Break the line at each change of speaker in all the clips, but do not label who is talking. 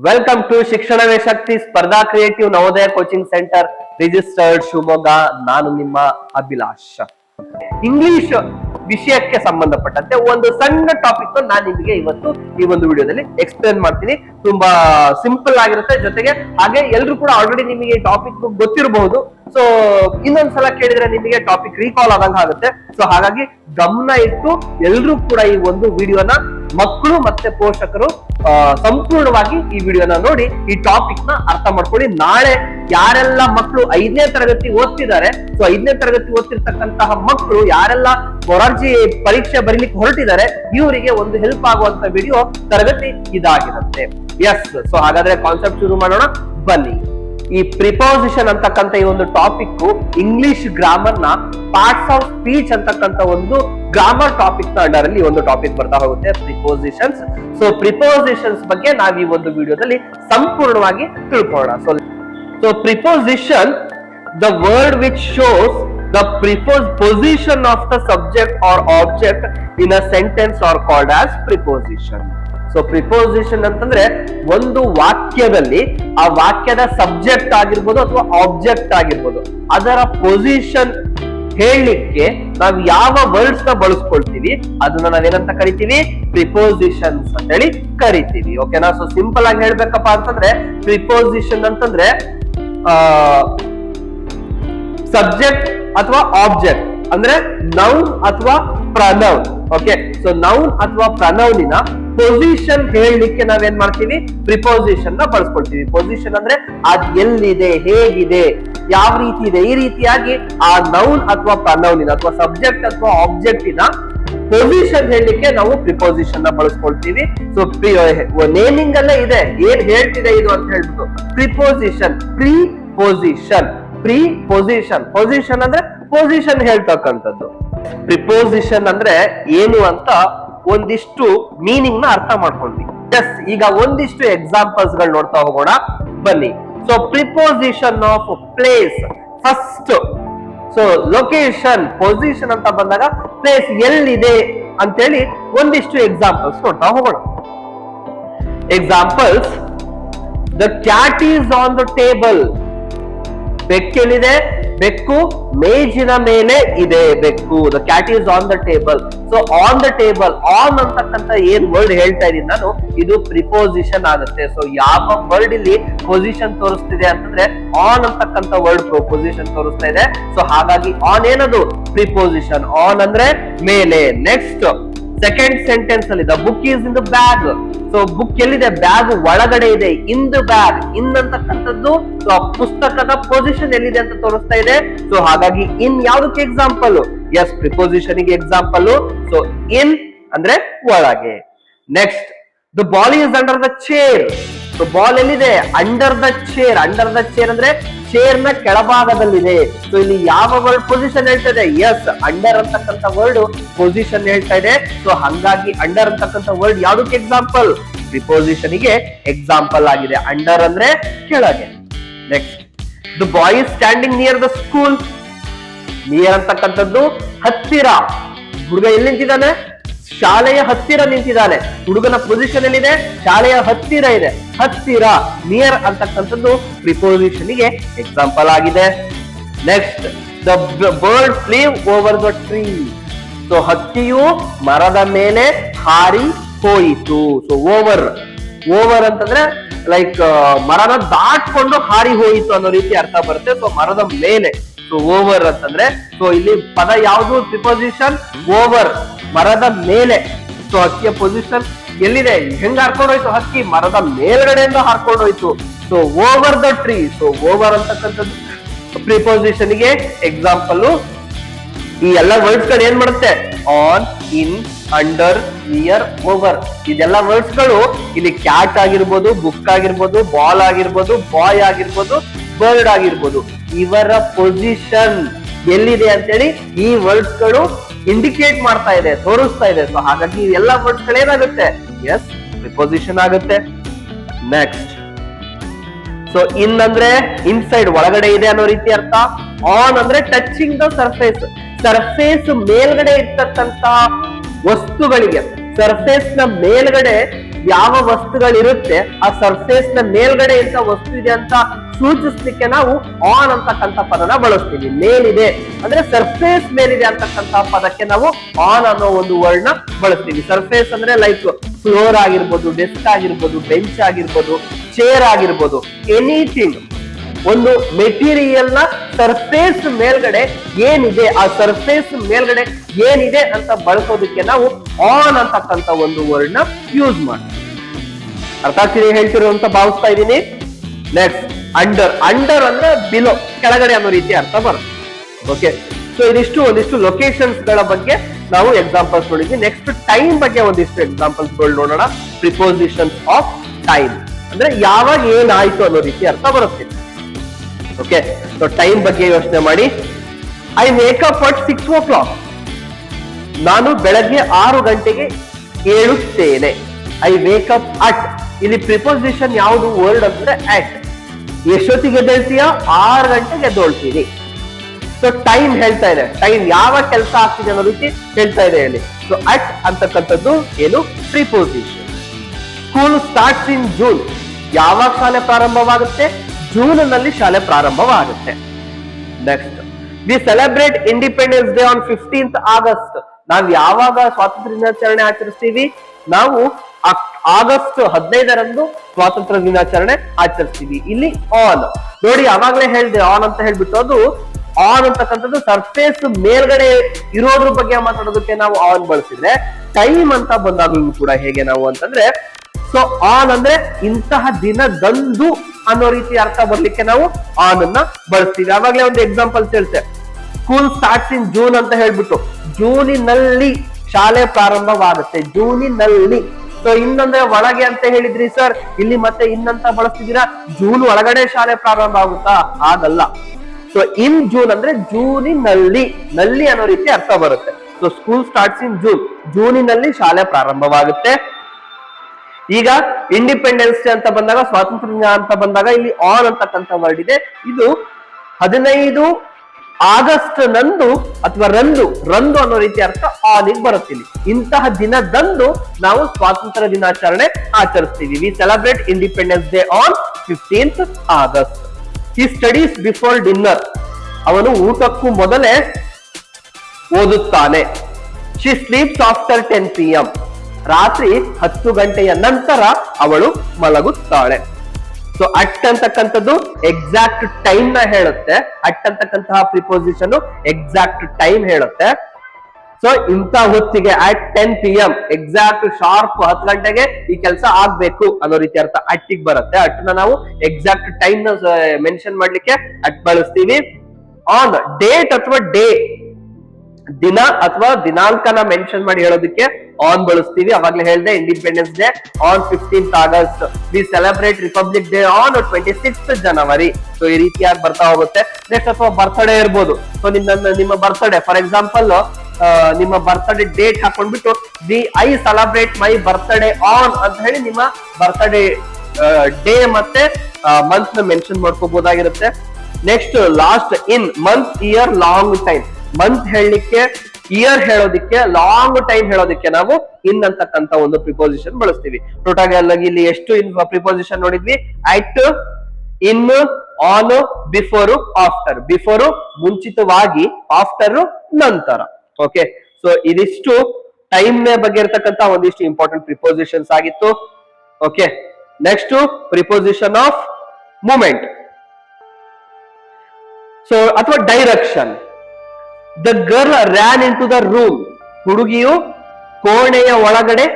Welcome to Shikshanave Shakti Spardha creative Navodaya coaching centre registered Shivamogga ನಾನು ನಿಮ್ಮ Abhilash English ವಿಷಯಕ್ಕೆ ಸಂಬಂಧಪಟ್ಟಂತೆ ಒಂದು ಸಣ್ಣ ಟಾಪಿಕ್ ನಾನು ನಿಮಗೆ ಇವತ್ತು ಈ ಒಂದು ವಿಡಿಯೋದಲ್ಲಿ ಎಕ್ಸ್ಪ್ಲೇನ್ ಮಾಡ್ತೀನಿ. ತುಂಬಾ ಸಿಂಪಲ್ ಆಗಿರುತ್ತೆ. ಜೊತೆಗೆ ಹಾಗೆ ಎಲ್ರು ಕೂಡ ಆಲ್ರೆಡಿ ನಿಮಗೆ ಟಾಪಿಕ್ ಗೊತ್ತಿರಬಹುದು. ಸೊ ಇನ್ನೊಂದ್ಸಲ ಕೇಳಿದ್ರೆ ನಿಮಗೆ ಟಾಪಿಕ್ ರೀಕಾಲ್ ಆದಂಗ ಆಗುತ್ತೆ. ಸೊ ಹಾಗಾಗಿ ಗಮನ ಇಟ್ಟು ಎಲ್ರು ಕೂಡ ಈ ಒಂದು ವಿಡಿಯೋನ ಮಕ್ಕಳು ಮತ್ತೆ ಪೋಷಕರು ಸಂಪೂರ್ಣವಾಗಿ ಈ ವಿಡಿಯೋನ ನೋಡಿ, ಈ ಟಾಪಿಕ್ನ ಅರ್ಥ ಮಾಡ್ಕೊಳ್ಳಿ. ನಾಳೆ ಯಾರೆಲ್ಲ ಮಕ್ಕಳು ಐದನೇ ತರಗತಿ ಓದ್ತಿದ್ದಾರೆ ಸೊ ಐದನೇ ತರಗತಿ ಓದ್ತಿರ್ತಕ್ಕಂತಹ ಮಕ್ಕಳು ಯಾರೆಲ್ಲ ಮೊರಾರ್ಜಿ ಪರೀಕ್ಷೆ ಬರೀಲಿಕ್ಕೆ ಹೊರಟಿದ್ದಾರೆ. ಇವರಿಗೆ ಒಂದು ಹೆಲ್ಪ್ ಆಗುವಂತ ವಿಡಿಯೋ ತರಗತಿ ಇದಾಗಿರುತ್ತೆ. ಎಸ್ ಸೊ ಹಾಗಾದ್ರೆ ಕಾನ್ಸೆಪ್ಟ್ ಶುರು ಮಾಡೋಣ. ಬನ್ನಿ. ಈ ಪ್ರಿಪೋಸಿಷನ್ ಅಂತಕ್ಕಂಥ ಈ ಒಂದು ಟಾಪಿಕ್ ಇಂಗ್ಲಿಷ್ ಗ್ರಾಮರ್ನ ಪಾರ್ಟ್ಸ್ ಆಫ್ ಸ್ಪೀಚ್ ಅಂತಕ್ಕಂಥ ಒಂದು ಗ್ರಾಮರ್ ಟಾಪಿಕ್ನ ಅಂಡರ್ ಅಲ್ಲಿ ಒಂದು ಟಾಪಿಕ್ ಬರ್ತಾ ಹೋಗುತ್ತೆ. ಪ್ರಿಪೋಸಿಷನ್ಸ್ ಸೊ ಪ್ರಿಪೋಸಿಷನ್ಸ್ ಬಗ್ಗೆ ನಾವ್ ಈ ಒಂದು ವಿಡಿಯೋದಲ್ಲಿ ಸಂಪೂರ್ಣವಾಗಿ ತಿಳ್ಕೊಳ್ಳೋಣ. So so preposition the word which shows the ಪ್ರಿಪೋಸ್ position of the subject or object in sentence sentence or as preposition so preposition ಅಂತಂದ್ರೆ ಒಂದು ವಾಕ್ಯದಲ್ಲಿ ಆ ವಾಕ್ಯದ ಸಬ್ಜೆಕ್ಟ್ ಆಗಿರ್ಬೋದು ಅಥವಾ ಆಬ್ಜೆಕ್ಟ್ ಆಗಿರ್ಬೋದು. ಅದರ ಪೊಸಿಷನ್ ಹೇಳಲಿಕ್ಕೆ ನಾವು ಯಾವ ವರ್ಡ್ಸ್ನ ಬಳಸ್ಕೊಳ್ತೀವಿ, ಅದನ್ನ ನಾವೇನಂತ ಕರಿತೀವಿ? ಪ್ರಿಪೋಸಿಷನ್ಸ್ ಅಂತ ಹೇಳಿ ಕರಿತೀವಿ. ಓಕೆನಾ ಸೊ ಸಿಂಪಲ್ ಆಗಿ ಹೇಳ್ಬೇಕಪ್ಪ ಅಂತಂದ್ರೆ ಪ್ರಿಪೋಸಿಷನ್ ಅಂತಂದ್ರೆ ಸಬ್ಜೆಕ್ಟ್ ಅಥವಾ ಆಬ್ಜೆಕ್ಟ್ ಅಂದ್ರೆ ನೌನ್ ಅಥವಾ ಪ್ರನೌನ್ ಓಕೆ ಸೊ ನೌನ್ ಅಥವಾ ಪ್ರನೌನಿನ ಪೊಸಿಷನ್ ಹೇಳಲಿಕ್ಕೆ ನಾವೇನ್ ಮಾಡ್ತೀವಿ? ಪ್ರಿಪೋಸಿಷನ್ನ ಬಳಸ್ಕೊಳ್ತೀವಿ. ಪೊಸಿಷನ್ ಅಂದ್ರೆ ಅದ್ ಎಲ್ಲಿದೆ, ಹೇಗಿದೆ, ಯಾವ ರೀತಿ ಇದೆ, ಈ ರೀತಿಯಾಗಿ ಆ ನೌನ್ ಅಥವಾ ಪ್ರನೌನಿನ ಅಥವಾ ಸಬ್ಜೆಕ್ಟ್ ಅಥವಾ ಆಬ್ಜೆಕ್ಟಿನ ಪೊಸಿಷನ್ ಹೇಳಲಿಕ್ಕೆ ನಾವು ಪ್ರಿಪೋಸಿಷನ್ನ ಬಳಸ್ಕೊಳ್ತೀವಿ. ಸೊ ನೇಮಿಂಗ್ ಅಲ್ಲೇ ಇದೆ. ಏನ್ ಹೇಳ್ತಿದೆ ಇದು ಅಂತ ಹೇಳ್ಬಿಟ್ಟು preposition pre position pre position position ಅಂದ್ರೆ ಪೊಸಿಷನ್ ಹೇಳ್ತಕ್ಕಂಥದ್ದು. ಪ್ರಿಪೋಸಿಷನ್ ಅಂದ್ರೆ ಏನು ಅಂತ ಒಂದಿಷ್ಟು ಮೀನಿಂಗ್ನ ಅರ್ಥ ಮಾಡ್ಕೊಂಡ್ವಿ. ಎಸ್ ಈಗ ಒಂದಿಷ್ಟು ಎಕ್ಸಾಂಪಲ್ಸ್ಗಳು ನೋಡ್ತಾ ಹೋಗೋಣ. ಬನ್ನಿ. So preposition of place first so location position ಅಂತ ಬಂದಾಗ ಪ್ಲೇಸ್ ಎಲ್ಲಿದೆ ಅಂತೇಳಿ ಒಂದಿಷ್ಟು ಎಕ್ಸಾಂಪಲ್ಸ್ ನೋಡ್ತಾ ಹೋಗೋಣ. Examples the cat is on the table ಬೆಕ್ಕೆಲ್ಲಿದೆ ಬೆಕ್ಕು ಮೇಜಿನ ಮೇಲೆ ಇದೆ ಬೆಕ್ಕು. The cat is on the table so on the table on ಅಂತಕ್ಕಂತ ಏನ್ ವರ್ಡ್ ಹೇಳ್ತಾ ಇದೀನಿ ನಾನು, ಇದು ಪ್ರಿಪೋಸಿಷನ್ ಆಗುತ್ತೆ. ಸೊ ಯಾವ ವರ್ಡ್ ಇಲ್ಲಿ ಪೊಸಿಷನ್ ತೋರಿಸ್ತಿದೆ ಅಂತಂದ್ರೆ ಆನ್ ಅಂತಕ್ಕಂತ ವರ್ಡ್ ಪೊಸಿಷನ್ ತೋರಿಸ್ತಾ ಇದೆ. ಸೊ ಹಾಗಾಗಿ ಆನ್ ಏನದು? ಪ್ರಿಪೋಸಿಷನ್ ಆನ್ ಅಂದ್ರೆ ಮೇಲೆ. ನೆಕ್ಸ್ಟ್ ಸೆಕೆಂಡ್ ಸೆಂಟೆನ್ಸ್ ಅಲ್ಲಿ the book is in the bag so book ಎಲ್ಲಿದೆ? ಬ್ಯಾಗ್ ಒಳಗಡೆ ಇದೆ. ಇನ್ ದ ಬ್ಯಾಗ್ ಇನ್ ಅಂತಕ್ಕಂಥದ್ದು. ಸೊ ಆ ಪುಸ್ತಕದ ಪೊಸಿಷನ್ ಎಲ್ಲಿದೆ ಅಂತ ತೋರಿಸ್ತಾ ಇದೆ. ಸೊ ಹಾಗಾಗಿ ಇನ್ ಯಾವ್ದಕ್ಕೆ ಎಕ್ಸಾಂಪಲ್ ಎಸ್ ಪ್ರಿಪೊಸಿಷನ್ಗೆ ಎಕ್ಸಾಂಪಲ್ ಸೊ ಇನ್ ಅಂದ್ರೆ ಒಳಗೆ. Next the ball is under the chair so ball ಎಲ್ಲಿದೆ? Under the chair under the chair ಅಂದ್ರೆ ಚೇರ್ನ ಕೆಳಭಾಗದಲ್ಲಿದೆ. ಸೊ ಇಲ್ಲಿ ಯಾವ ವರ್ಡ್ ಪೊಸಿಷನ್ ಹೇಳ್ತಾ ಇದೆ? ಎಸ್ ಅಂಡರ್ ಅಂತಕ್ಕಂಥ ವರ್ಡ್ ಪೊಸಿಷನ್ ಹೇಳ್ತಾ ಇದೆ. ಸೊ ಹಂಗಾಗಿ ಅಂಡರ್ ಅಂತಕ್ಕಂಥ ವರ್ಡ್ ಯಾವ್ದಕ್ಕೆ ಎಕ್ಸಾಂಪಲ್ ಪ್ರಿಪೋಸಿಷನ್ಗೆ ಎಕ್ಸಾಂಪಲ್ ಆಗಿದೆ. ಅಂಡರ್ ಅಂದ್ರೆ ಕೆಳಗೆ. Next the boy standing near the school near ಅಂತಕ್ಕಂಥದ್ದು ಹತ್ತಿರ. ಹುಡುಗ ಎಲ್ಲಿ ನಿಂತಿದ್ದಾನೆ? ಶಾಲೆಯ ಹತ್ತಿರ ನಿಂತಿದ್ದಾನೆ ಹುಡುಗನ ಪೊಸಿಷನ್ ಏನಿದೆ ಶಾಲೆಯ ಹತ್ತಿರ ಇದೆ. ಹತ್ತಿರ. ನಿಯರ್ ಅಂತಕ್ಕಂಥದ್ದು ಪ್ರಿಪೋಸಿಷನ್ಗೆ ಎಕ್ಸಾಂಪಲ್ ಆಗಿದೆ. Next the bird flew over the tree so ಹತ್ತಿಯು ಮರದ ಮೇಲೆ ಹಾರಿ ಹೋಯಿತು. ಸೊ ಓವರ್ ಓವರ್ ಅಂತಂದ್ರೆ ಲೈಕ್ ಮರನ ದಾಟ್ಕೊಂಡು ಹಾರಿ ಹೋಯಿತು ಅನ್ನೋ ರೀತಿ ಅರ್ಥ ಬರುತ್ತೆ. ಸೊ ಮರದ ಮೇಲೆ. ಸೊ ಓವರ್ ಅಂತಂದ್ರೆ ಸೊ ಇಲ್ಲಿ ಪದ ಯಾವುದು ಪ್ರಿಪೊಸಿಷನ್ ಓವರ್ ಮರದ ಮೇಲೆ. ಸೊ ಹಕ್ಕಿಯ ಪೊಸಿಷನ್ ಎಲ್ಲಿದೆ? ಹೆಂಗ್ ಹಾರ್ಕೊಂಡು ಹೋಯ್ತು ಹಕ್ಕಿ? ಮರದ ಮೇಲ್ಗಡೆಯಿಂದ ಹಾರ್ಕೊಂಡು ಹೋಯ್ತು. So over the tree so over ಅಂತಕ್ಕಂಥದ್ದು ಪ್ರಿಪೊಸಿಷನ್ಗೆ ಎಕ್ಸಾಂಪಲ್ ಈ ಎಲ್ಲ ವರ್ಡ್ಸ್ಗಳು ಏನ್ ಮಾಡುತ್ತೆ? On in under near over ಇದೆಲ್ಲ ವರ್ಡ್ಸ್ಗಳು ಇಲ್ಲಿ ಕ್ಯಾಟ್ ಆಗಿರ್ಬೋದು ಬುಕ್ ಆಗಿರ್ಬೋದು ಬಾಲ್ ಆಗಿರ್ಬೋದು ಬಾಯ್ ಆಗಿರ್ಬೋದು ಬರ್ಡ್ ಆಗಿರ್ಬೋದು. ಇವರ ಪೊಸಿಷನ್ ಎಲ್ಲಿದೆ ಅಂತೇಳಿ ಈ ವರ್ಡ್ಸ್ಗಳು ಇಂಡಿಕೇಟ್ ಮಾಡ್ತಾ ಇದೆ, ತೋರಿಸ್ತಾ ಇದೆ. ಸೊ ಹಾಗಾಗಿ ಎಲ್ಲ ವರ್ಡ್ಸ್ಗಳು ಏನಾಗುತ್ತೆ? ಎಸ್ ಪೊಸಿಷನ್ ಆಗುತ್ತೆ. ನೆಕ್ಸ್ಟ್ ಸೊ ಇನ್ ಅಂದ್ರೆ ಇನ್ಸೈಡ್ ಒಳಗಡೆ ಇದೆ ಅನ್ನೋ ರೀತಿ ಅರ್ಥ. ಆನ್ ಅಂದ್ರೆ ಟಚಿಂಗ್ ದ ಸರ್ಫೇಸ್ ಸರ್ಫೇಸ್ ಮೇಲ್ಗಡೆ ಇರ್ತಕ್ಕಂತ ವಸ್ತುಗಳಿಗೆ ಸರ್ಫೇಸ್ನ ಮೇಲ್ಗಡೆ ಯಾವ ವಸ್ತುಗಳಿರುತ್ತೆ, ಆ ಸರ್ಫೇಸ್ನ ಮೇಲ್ಗಡೆ ಇಂತ ವಸ್ತು ಇದೆ ಅಂತ ಸೂಚಿಸ್ಲಿಕ್ಕೆ ನಾವು ಆನ್ ಅಂತಕ್ಕಂಥ ಪದನ ಬಳಸ್ತೀವಿ. ಮೇಲಿದೆ ಅಂದ್ರೆ ಸರ್ಫೇಸ್ ಮೇಲಿದೆ ಅಂತಕ್ಕಂಥ ಪದಕ್ಕೆ ನಾವು ಆನ್ ಅನ್ನೋ ಒಂದು ವರ್ಡ್ನ ಬಳಸ್ತೀವಿ. ಸರ್ಫೇಸ್ ಅಂದ್ರೆ ಲೈಕ್ ಫ್ಲೋರ್ ಆಗಿರ್ಬೋದು ಡೆಸ್ಕ್ ಆಗಿರ್ಬೋದು ಬೆಂಚ್ ಆಗಿರ್ಬೋದು ಚೇರ್ ಆಗಿರ್ಬೋದು ಎನಿಥಿಂಗ್ ಒಂದು ಮೆಟೀರಿಯಲ್ನ ಸರ್ಫೇಸ್ ಮೇಲ್ಗಡೆ ಏನಿದೆ, ಆ ಸರ್ಫೇಸ್ ಮೇಲ್ಗಡೆ ಏನಿದೆ ಅಂತ ಬಳಸೋದಕ್ಕೆ ನಾವು ಆನ್ ಅಂತಕ್ಕಂಥ ಒಂದು ವರ್ಡ್ನ ಯೂಸ್ ಮಾಡ್ತೀವಿ. ಅರ್ಥ ಆಗ್ತಿದೆ ಹೇಳ್ತಿರೋ ಅಂತ ಭಾವಿಸ್ತಾ ಇದ್ದೀನಿ? ನೆಕ್ಸ್ಟ್ ಅಂಡರ್ ಅಂಡರ್ ಅಂದ್ರೆ ಬಿಲೋ ಕೆಳಗಡೆ ಅನ್ನೋ ರೀತಿ ಅರ್ಥ ಬರುತ್ತೆ. ಓಕೆ ಸೊ ಇದಿಷ್ಟು ಒಂದಿಷ್ಟು ಲೊಕೇಶನ್ಸ್ಗಳ ಬಗ್ಗೆ ನಾವು ಎಕ್ಸಾಂಪಲ್ಸ್ ನೋಡಿದ್ವಿ. ನೆಕ್ಸ್ಟ್ ಟೈಮ್ ಬಗ್ಗೆ ಒಂದಿಷ್ಟು ಎಕ್ಸಾಂಪಲ್ಸ್ಗಳು ನೋಡೋಣ. ಪ್ರಿಪೋಸಿಷನ್ ಆಫ್ ಟೈಮ್ ಅಂದ್ರೆ ಯಾವಾಗ ಏನಾಯ್ತು ಅನ್ನೋ ರೀತಿ ಅರ್ಥ ಬರುತ್ತೆ. ಓಕೆ ಸೊ ಟೈಮ್ ಬಗ್ಗೆ ಯೋಚನೆ ಮಾಡಿ. I make up at six o'clock ನಾನು ಬೆಳಗ್ಗೆ ಆರು ಗಂಟೆಗೆ ಏಳುತ್ತೇನೆ. ಐ ಮೇಕಪ್ ಅಟ್ ಇಲ್ಲಿ ಪ್ರಿಪೋಸಿಷನ್ ಯಾವುದು? ವರ್ಡ್ ಅಂದ್ರೆ ಅಟ್ ಎಷ್ಟೊತ್ತಿಗೆ ಎದ್ದೇಳ್ತೀಯ ಆರು ಗಂಟೆಗೆ ಎದ್ದೋಳ್ತೀರಿ. ಸೊ ಟೈಮ್ ಹೇಳ್ತಾ ಇದೆ. ಟೈಮ್ ಯಾವ ಕೆಲಸ ಆಗ್ತಿದೆ ಅನ್ನೋ ರೀತಿ ಹೇಳ್ತಾ ಇದೆ ಇಲ್ಲಿ ಸೊ ಅಟ್ ಅಂತಕ್ಕಂಥದ್ದು ಏನು? Preposition school starts in June ಯಾವಾಗ ಶಾಲೆ ಪ್ರಾರಂಭವಾಗುತ್ತೆ? ಜೂನ್ನಲ್ಲಿ ಶಾಲೆ ಪ್ರಾರಂಭವಾಗುತ್ತೆ. Next we celebrate independence day on fifteenth August ನಾವು ಯಾವಾಗ ಸ್ವಾತಂತ್ರ್ಯ ದಿನಾಚರಣೆ ಆಚರಿಸ್ತೀವಿ? ನಾವು ಆಗಸ್ಟ್ ಹದಿನೈದರಂದು ಸ್ವಾತಂತ್ರ್ಯ ದಿನಾಚರಣೆ ಆಚರಿಸ್ತೀವಿ. ಇಲ್ಲಿ ಆನ್ ನೋಡಿ ಅವಾಗಲೇ ಹೇಳಿದೆ ಆನ್ ಅಂತ ಹೇಳ್ಬಿಟ್ಟು ಅದು ಆನ್ ಅಂತಕ್ಕಂಥದ್ದು ಸರ್ಫೇಸ್ ಮೇಲ್ಗಡೆ ಇರೋದ್ರ ಬಗ್ಗೆ ಮಾತಾಡೋದಕ್ಕೆ ನಾವು ಆನ್ ಬಳಸಿದ್ರೆ ಟೈಮ್ ಅಂತ ಬಂದಾಗಲೂ ಕೂಡ ಹೇಗೆ ನಾವು ಅಂತಂದ್ರೆ ಸೊ ಆನ್ ಅಂದ್ರೆ ಇಂತಹ ದಿನದಂದು ಅನ್ನೋ ರೀತಿ ಅರ್ಥ ಬರ್ಲಿಕ್ಕೆ ನಾವು ಆನ್ ಅನ್ನ ಬಳಸ್ತೀವಿ. ಅವಾಗಲೇ ಒಂದು ಎಕ್ಸಾಂಪಲ್ಸ್ ಹೇಳ್ತೆ. ಸ್ಕೂಲ್ ಸ್ಟಾರ್ಟ್ಸ್ ಇನ್ ಜೂನ್ ಅಂತ ಹೇಳ್ಬಿಟ್ಟು ಜೂನಿನಲ್ಲಿ ಶಾಲೆ ಪ್ರಾರಂಭವಾಗುತ್ತೆ. ಜೂನಿನಲ್ಲಿ ಸೊ ಇನ್ನೊಂದ್ರೆ ಒಳಗೆ ಅಂತ ಹೇಳಿದ್ರಿ ಸರ್ ಇಲ್ಲಿ ಮತ್ತೆ ಇನ್ನಂತ ಬಳಸ್ತಿದ್ದೀರಾ? ಜೂನ್ ಒಳಗಡೆ ಶಾಲೆ ಪ್ರಾರಂಭ ಆಗುತ್ತಾ? ಆಗಲ್ಲ. ಸೊ ಇನ್ ಜೂನ್ ಅಂದ್ರೆ ಜೂನಿನಲ್ಲಿ. ನಲ್ಲಿ ಅನ್ನೋ ರೀತಿ ಅರ್ಥ ಬರುತ್ತೆ. So school starts in June ಜೂನಿನಲ್ಲಿ ಶಾಲೆ ಪ್ರಾರಂಭವಾಗುತ್ತೆ. ಈಗ ಇಂಡಿಪೆಂಡೆನ್ಸ್ ಡೇ ಅಂತ ಬಂದಾಗ, ಸ್ವಾತಂತ್ರ್ಯ ಅಂತ ಬಂದಾಗ ಇಲ್ಲಿ ಆನ್ ಅಂತಕ್ಕಂಥ ವರ್ಡ್ ಇದೆ. ಇದು ಹದಿನೈದು ಆಗಸ್ಟ್ ನಂದು ಅಥವಾ ರಂದು ರಂದು ಅನ್ನೋ ರೀತಿ ಅರ್ಥ ಆಲಿಗ್ ಬರುತ್ತೀವಿ ಇಂತಹ ದಿನದಂದು ನಾವು ಸ್ವಾತಂತ್ರ್ಯ ದಿನಾಚರಣೆ ಆಚರಿಸ್ತೀವಿ. We celebrate independence day on fifteenth August he studies before dinner ಅವನು ಊಟಕ್ಕೂ ಮೊದಲೇ ಓದುತ್ತಾನೆ. She sleeps after ten P M ರಾತ್ರಿ ಹತ್ತು ಗಂಟೆಯ ನಂತರ ಅವಳು ಮಲಗುತ್ತಾಳೆ. ಸೊ ಅಟ್ ಅಂತಕ್ಕಂಥದ್ದು ಎಕ್ಸಾಕ್ಟ್ ಟೈಮ್ನ ಹೇಳುತ್ತೆ. ಅಟ್ ಅಂತಕ್ಕಂತಹ ಪ್ರಿಪೋಸಿಷನ್ ಎಕ್ಸಾಕ್ಟ್ ಟೈಮ್ ಹೇಳುತ್ತೆ. ಸೊ ಇಂಥ ಹೊತ್ತಿಗೆ at ten P M exact sharp ಹತ್ತು ಗಂಟೆಗೆ ಈ ಕೆಲಸ ಆಗ್ಬೇಕು ಅನ್ನೋ ರೀತಿ ಅರ್ಥ ಅಟ್ಟಿಗೆ ಬರುತ್ತೆ. ಅಟ್ನ ನಾವು ಎಕ್ಸಾಕ್ಟ್ ಟೈಮ್ನ ಮೆನ್ಷನ್ ಮಾಡ್ಲಿಕ್ಕೆ ಅಟ್ ಬಳಸ್ತೀವಿ. ಆನ್ ಡೇಟ್ ಅಥವಾ ಡೇ ದಿನ ಅಥವಾ ದಿನಾಂಕನ ಮೆನ್ಷನ್ ಮಾಡಿ ಹೇಳೋದಕ್ಕೆ ಆನ್ ಬಳಸ್ತೀವಿ. ಅವಾಗ್ಲೇ ಹೇಳ್ದೆ independence day on fifteenth August we celebrate republic day on twenty six January so ಈ ರೀತಿಯಾಗಿ ಬರ್ತಾ ಹೋಗುತ್ತೆ? ನೆಕ್ಸ್ಟ್ ಅಥವಾ ಬರ್ತ್ಡೇ ಇರ್ಬೋದು. ಸೊ ನಿಮ್ಮ ನಿಮ್ಮ ಬರ್ತ್ಡೇ ಫಾರ್ ಎಕ್ಸಾಂಪಲ್ ನಿಮ್ಮ birthday date ಹಾಕೊಂಡ್ಬಿಟ್ಟು the I celebrate my birthday on ಅಂತ ಹೇಳಿ ನಿಮ್ಮ ಬರ್ತ್ಡೇ ಡೇ ಮತ್ತೆ ಮಂತ್ನ mention ಮಾಡ್ಕೋಬಹುದಾಗಿರುತ್ತೆ next last in month year long time month ಹೇಳಲಿಕ್ಕೆ ಇಯರ್ ಹೇಳೋದಿಕ್ಕೆ ಲಾಂಗ್ ಟೈಮ್ ಹೇಳೋದಿಕ್ಕೆ ನಾವು ಇನ್ ಅಂತಕ್ಕಂತ ಒಂದು ಪ್ರಿಪೋಸಿಷನ್ ಬಳಸ್ತೀವಿ. ಟೋಟಲ್ ಇಲ್ಲಿ ಎಷ್ಟು ಇನ್ ಪ್ರಿಪೋಸಿಷನ್ ನೋಡಿದ್ವಿ? At in on before after before ಮುಂಚಿತವಾಗಿ ಆಫ್ಟರ್ ನಂತರ. ಓಕೆ ಸೊ ಇದಿಷ್ಟು ಟೈಮ್ ಬಗ್ಗೆ ಇರ್ತಕ್ಕಂತ ಒಂದಿಷ್ಟು ಇಂಪಾರ್ಟೆಂಟ್ ಪ್ರಿಪೋಸಿಷನ್ಸ್ ಆಗಿತ್ತು. Okay next preposition of movement so ಅಥವಾ direction the girl ran into the room ಹುಡುಗಿಯು ಕೋಣೆಯ ಒಳಗಡೆ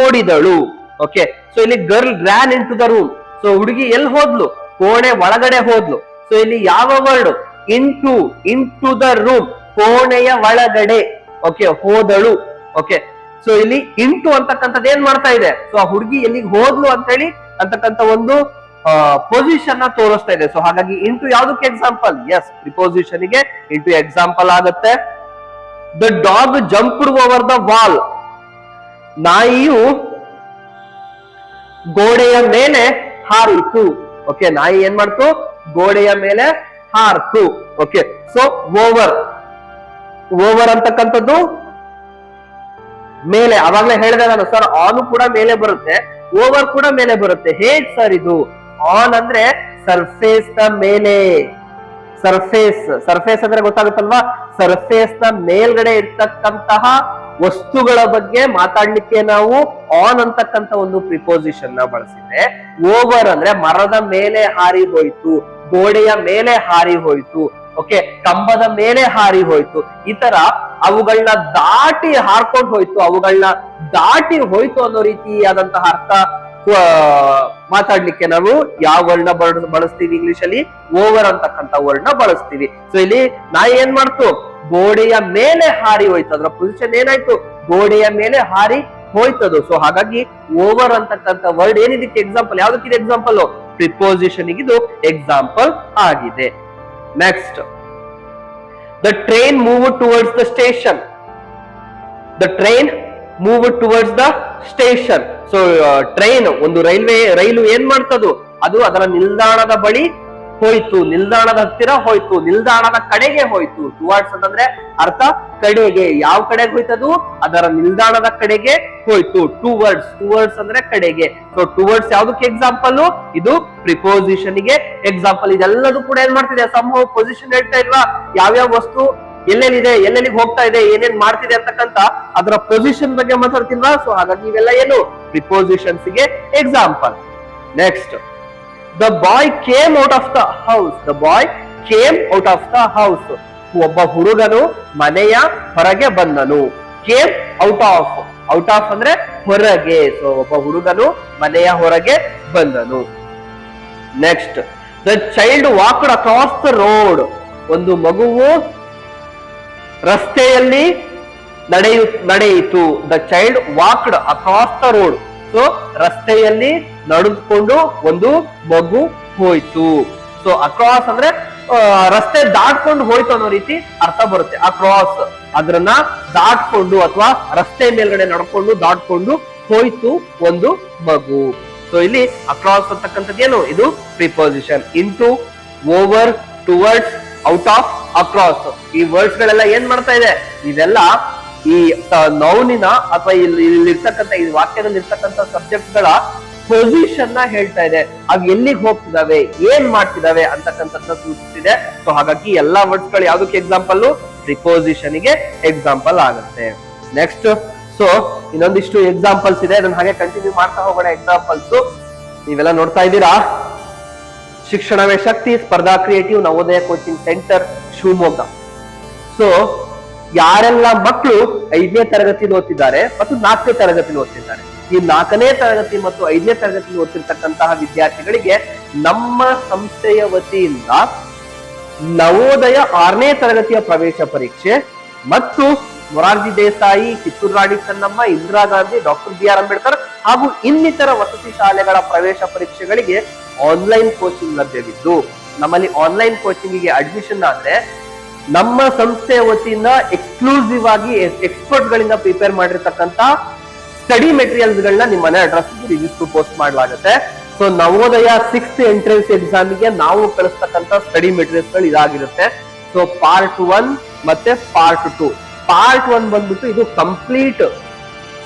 ಓಡಿದಳು. ಓಕೆ ಸೊ ಇಲ್ಲಿ girl ran into the room so ಹುಡುಗಿ ಎಲ್ಲಿ ಹೋದ್ಲು? ಕೋಣೆ ಒಳಗಡೆ ಹೋದ್ಲು. ಸೊ ಇಲ್ಲಿ ಯಾವ word into into the room ಕೋಣೆಯ ಒಳಗಡೆ ಓಕೆ ಹೋದಳು. ಓಕೆ ಸೊ ಇಲ್ಲಿ ಇಂಟು ಅಂತಕ್ಕಂಥದ್ದು ಏನ್ ಮಾಡ್ತಾ ಇದೆ? ಸೊ ಆ ಹುಡುಗಿ ಎಲ್ಲಿಗೆ ಹೋದ್ಲು ಅಂತ ಹೇಳಿ ಅಂತಕ್ಕಂಥ ಒಂದು ಪೊಸಿಷನ್ನ ತೋರಿಸ್ತಾ ಇದೆ. ಸೊ ಹಾಗಾಗಿ ಇಂಟು ಯಾವ್ದಕ್ಕೆ ಎಕ್ಸಾಂಪಲ್ ಎಸ್ ಪ್ರಿಪೋಸಿಷನ್ಗೆ ಇಂಟು ಎಕ್ಸಾಂಪಲ್ ಆಗುತ್ತೆ. The dog jumped over the wall ನಾಯಿಯು ಗೋಡೆಯ ಮೇಲೆ ಹಾರಿತು. ಓಕೆ ನಾಯಿ ಏನ್ ಮಾಡ್ತು? ಗೋಡೆಯ ಮೇಲೆ ಹಾರ್ತು. ಓಕೆ ಸೊ ಓವರ್ ಓವರ್ ಅಂತಕ್ಕಂಥದ್ದು ಮೇಲೆ. ಅವಾಗಲೇ ಹೇಳಿದೆ ನಾನು ಸರ್ ಆನು ಕೂಡ ಮೇಲೆ ಬರುತ್ತೆ ಓವರ್ ಕೂಡ ಮೇಲೆ ಬರುತ್ತೆ. ಹೇಗ್ ಸರ್ ಇದು? ಆನ್ ಅಂದ್ರೆ ಸರ್ಫೇಸ್ನ ಮೇಲೆ. ಸರ್ಫೇಸ್ ಸರ್ಫೇಸ್ ಅಂದ್ರೆ ಗೊತ್ತಾಗುತ್ತಲ್ವಾ? ಸರ್ಫೇಸ್ನ ಮೇಲ್ಗಡೆ ಇರ್ತಕ್ಕಂತಹ ವಸ್ತುಗಳ ಬಗ್ಗೆ ಮಾತಾಡ್ಲಿಕ್ಕೆ ನಾವು ಆನ್ ಅಂತಕ್ಕಂತ ಒಂದು ಪ್ರಿಪೋಸಿಷನ್ನ ಬಳಸಿದ್ರೆ ಓವರ್ ಅಂದ್ರೆ ಮರದ ಮೇಲೆ ಹಾರಿ ಹೋಯ್ತು, ಗೋಡೆಯ ಮೇಲೆ ಹಾರಿ ಹೋಯ್ತು ಓಕೆ ಕಂಬದ ಮೇಲೆ ಹಾರಿ ಹೋಯ್ತು. ಈ ತರ ಅವುಗಳನ್ನ ದಾಟಿ ಹಾರ್ಕೊಂಡು ಹೋಯ್ತು ಅವುಗಳನ್ನ ದಾಟಿ ಹೋಯ್ತು ಅನ್ನೋ ರೀತಿಯಾದಂತಹ ಅರ್ಥ ಮಾತಾಡ್ಲಿಕ್ಕೆ ನಾವು ಯಾವ ವರ್ಣ ಬಳ- ಬಳಸ್ತೀವಿ ಇಂಗ್ಲಿಷ್ ಅಲ್ಲಿ? ಓವರ್ ಅಂತಕ್ಕಂತ ವರ್ಣ ಬಳಸ್ತೀವಿ. ಸೊ ಇಲ್ಲಿ ನಾಯಿ ಏನ್ ಮಾಡ್ತು? ಗೋಡೆಯ ಮೇಲೆ ಹಾರಿ ಹೋಯ್ತು. ಅದರ ಪೊಸಿಷನ್ ಏನಾಯ್ತು? ಗೋಡೆಯ ಮೇಲೆ ಹಾರಿ ಹೋಯ್ತದು. ಸೊ ಹಾಗಾಗಿ ಓವರ್ ಅಂತಕ್ಕಂತ ವರ್ಡ್ ಏನಿದಕ್ಕೆ ಎಕ್ಸಾಂಪಲ್ ಯಾವ್ದಕ್ಕಿದೆ ಎಕ್ಸಾಂಪಲ್ ಪ್ರಿಪೋಸಿಷನ್ ಇದು ಎಕ್ಸಾಂಪಲ್ ಆಗಿದೆ. Next the train move towards the station the train move towards the station so train ಒಂದು ರೈಲ್ವೆ, ರೈಲು ಏನ್ ಮಾಡ್ತದು? ಅದು ಅದರ ನಿಲ್ದಾಣದ ಬಳಿ ಹೋಯ್ತು. ನಿಲ್ದಾಣದ ಹತ್ತಿರ ಹೋಯ್ತು. ನಿಲ್ದಾಣದ ಕಡೆಗೆ ಹೋಯ್ತು. ಟುವರ್ಡ್ಸ್ ಅಂತಂದ್ರೆ ಅರ್ಥ, ಕಡೆಗೆ. ಯಾವ ಕಡೆಗೆ ಹೋಯ್ತದು? ಅದರ ನಿಲ್ದಾಣದ ಕಡೆಗೆ ಹೋಯ್ತು. ಟುವರ್ಡ್ಸ್ ಟುವರ್ಡ್ಸ್ ಅಂದ್ರೆ ಕಡೆಗೆ. ಸೊ ಟುವರ್ಡ್ಸ್ ಯಾವ್ದಕ್ಕೆ ಎಕ್ಸಾಂಪಲ್ ಇದು ಪ್ರಿಪೋಸಿಷನ್ಗೆ ಎಕ್ಸಾಂಪಲ್ ಇದೆಲ್ಲದೂ ಕೂಡ ಏನ್ ಮಾಡ್ತಿದೆ? ಸಮ ಪೊಸಿಷನ್ ಹೇಳ್ತಾ ಇಲ್ವಾ? ಯಾವ್ಯಾವ ವಸ್ತು ಎಲ್ಲೆಲ್ಲಿದೆ, ಎಲ್ಲೆಲ್ಲಿಗೆ ಹೋಗ್ತಾ ಇದೆ, ಏನೇನ್ ಮಾಡ್ತಿದೆ ಅಂತಕ್ಕಂತ ಅದರ ಪೊಸಿಷನ್ ಬಗ್ಗೆ ಮಾತಾಡ್ತಿಲ್ವಾ ಸೊ ಹಾಗಾಗಿ ಇವೆಲ್ಲ ಏನು? ಪ್ರಿಪೋಸಿಷನ್ಸ್ಗೆ example next the boy came out of the house the boy came out of the house ಒಬ್ಬ ಹುಡುಗನು ಮನೆಯ ಹೊರಗೆ ಬಂದನು. Came out of out of ಅಂದ್ರೆ ಹೊರಗೆ. ಸೊ ಒಬ್ಬ ಹುಡುಗನು ಮನೆಯ ಹೊರಗೆ ಬಂದನು. Next the child walked across the road ಒಂದು ಮಗುವು ರಸ್ತೆಯಲ್ಲಿ ನಡೆಯು, ನಡೆಯಿತು. The child walked across the road so ರಸ್ತೆಯಲ್ಲಿ ನಡೆದುಕೊಂಡು ಒಂದು ಮಗು ಹೋಯ್ತು. ಸೊ ಅಕ್ರಾಸ್ ಅಂದ್ರೆ ರಸ್ತೆ ದಾಟ್ಕೊಂಡು ಹೋಯ್ತು ಅನ್ನೋ ರೀತಿ ಅರ್ಥ ಬರುತ್ತೆ. ಅಕ್ರಾಸ್ ಅದ್ರನ್ನ ದಾಟ್ಕೊಂಡು ಅಥವಾ ರಸ್ತೆ ಮೇಲ್ಗಡೆ ನಡ್ಕೊಂಡು ದಾಟ್ಕೊಂಡು ಹೋಯ್ತು ಒಂದು ಮಗು. ಸೊ ಇಲ್ಲಿ ಅಕ್ರಾಸ್ ಅಂತಕ್ಕಂಥದ್ದು ಏನು? ಇದು preposition into over towards out of across ಈ ವರ್ಡ್ಸ್ ಗಳೆಲ್ಲ ಏನ್ ಮಾಡ್ತಾ ಇದೆ? ಇದೆಲ್ಲ ಈ ನೌನಿನ ಅಥವಾ ಇಲ್ಲಿ ಇಲ್ಲಿರ್ತಕ್ಕಂಥ ಈ ವಾಕ್ಯದಲ್ಲಿ ಇರ್ತಕ್ಕಂಥ ಸಬ್ಜೆಕ್ಟ್ಗಳ ಪೊಸಿಷನ್ನ ಹೇಳ್ತಾ ಇದೆ. ಅವ್ ಎಲ್ಲಿಗೆ ಹೋಗ್ತಿದಾವೆ? ಏನ್ ಮಾಡ್ತಿದಾವೆ ಅಂತಕ್ಕಂಥದ್ದು ಸೂಚಿಸಿದೆ ಸೊ ಹಾಗಾಗಿ ಎಲ್ಲಾ ವರ್ಡ್ಸ್ಗಳು ಯಾವ್ದಕ್ಕೆ ಎಕ್ಸಾಂಪಲ್ ಪ್ರಿಪೋಸಿಷನ್ಗೆ ಎಕ್ಸಾಂಪಲ್ ಆಗುತ್ತೆ. ನೆಕ್ಸ್ಟ್ ಸೊ ಇನ್ನೊಂದಿಷ್ಟು ಎಕ್ಸಾಂಪಲ್ಸ್ ಇದೆ. ಅದನ್ನ ಹಾಗೆ ಕಂಟಿನ್ಯೂ ಮಾಡ್ತಾ ಹೋಗೋಣ ಎಕ್ಸಾಂಪಲ್ಸ್ ನೀವೆಲ್ಲ ನೋಡ್ತಾ ಇದ್ದೀರಾ? Shikshanave Shakti, Spardha creative, Navodaya coaching centre Shivamogga. So ಯಾರೆಲ್ಲ ಮಕ್ಕಳು ಐದನೇ ತರಗತಿ ಓದ್ತಿದ್ದಾರೆ ಮತ್ತು ನಾಲ್ಕನೇ ತರಗತಿ ಓದ್ತಿದ್ದಾರೆ. ಈ ನಾಲ್ಕನೇ ತರಗತಿ ಮತ್ತು ಐದನೇ ತರಗತಿ ಓದ್ತಿರ್ತಕ್ಕಂತಹ ವಿದ್ಯಾರ್ಥಿಗಳಿಗೆ ನಮ್ಮ ಸಂಸ್ಥೆಯ ವತಿಯಿಂದ ನವೋದಯ ಆರನೇ ತರಗತಿಯ ಪ್ರವೇಶ ಪರೀಕ್ಷೆ ಮತ್ತು Morarji Desai, Kittur Rani Chennamma, Indira Gandhi, doctor B R Ambedkar ಹಾಗೂ ಇನ್ನಿತರ ವಸತಿ ಶಾಲೆಗಳ ಪ್ರವೇಶ ಪರೀಕ್ಷೆಗಳಿಗೆ ಆನ್ಲೈನ್ ಕೋಚಿಂಗ್ ಲಭ್ಯವಿದ್ದು, ನಮ್ಮಲ್ಲಿ ಆನ್ಲೈನ್ ಕೋಚಿಂಗಿಗೆ ಅಡ್ಮಿಷನ್ ಆದ್ರೆ, ನಮ್ಮ ಸಂಸ್ಥೆ ವತಿಯಿಂದ ಎಕ್ಸ್ಕ್ಲೂಸಿವ್ ಆಗಿ ಎಕ್ಸ್ಪರ್ಟ್ ಗಳಿಂದ ಪ್ರಿಪೇರ್ ಮಾಡಿರ್ತಕ್ಕಂತ ಸ್ಟಡಿ ಮೆಟೀರಿಯಲ್ಸ್ ಗಳನ್ನ ನಿಮ್ಮ ಮನೆ ಅಡ್ರೆಸ್ ರಿಜಿಸ್ಟರ್ ಪೋಸ್ಟ್ ಮಾಡಲಾಗುತ್ತೆ. ಸೊ ನವೋದಯ ಸಿಕ್ಸ್ತ್ ಎಂಟ್ರೆನ್ಸ್ ಎಕ್ಸಾಮಿಗೆ ನಾವು ಕಳಿಸ್ತಕ್ಕಂತ ಸ್ಟಡಿ ಮೆಟೀರಿಯಲ್ಸ್ಗಳು ಇದಾಗಿರುತ್ತೆ. ಸೊ ಪಾರ್ಟ್ ಒನ್ ಮತ್ತೆ ಪಾರ್ಟ್ ಟು ಪಾರ್ಟ್ ಒನ್ ಬಂದ್ಬಿಟ್ಟು ಇದು ಕಂಪ್ಲೀಟ್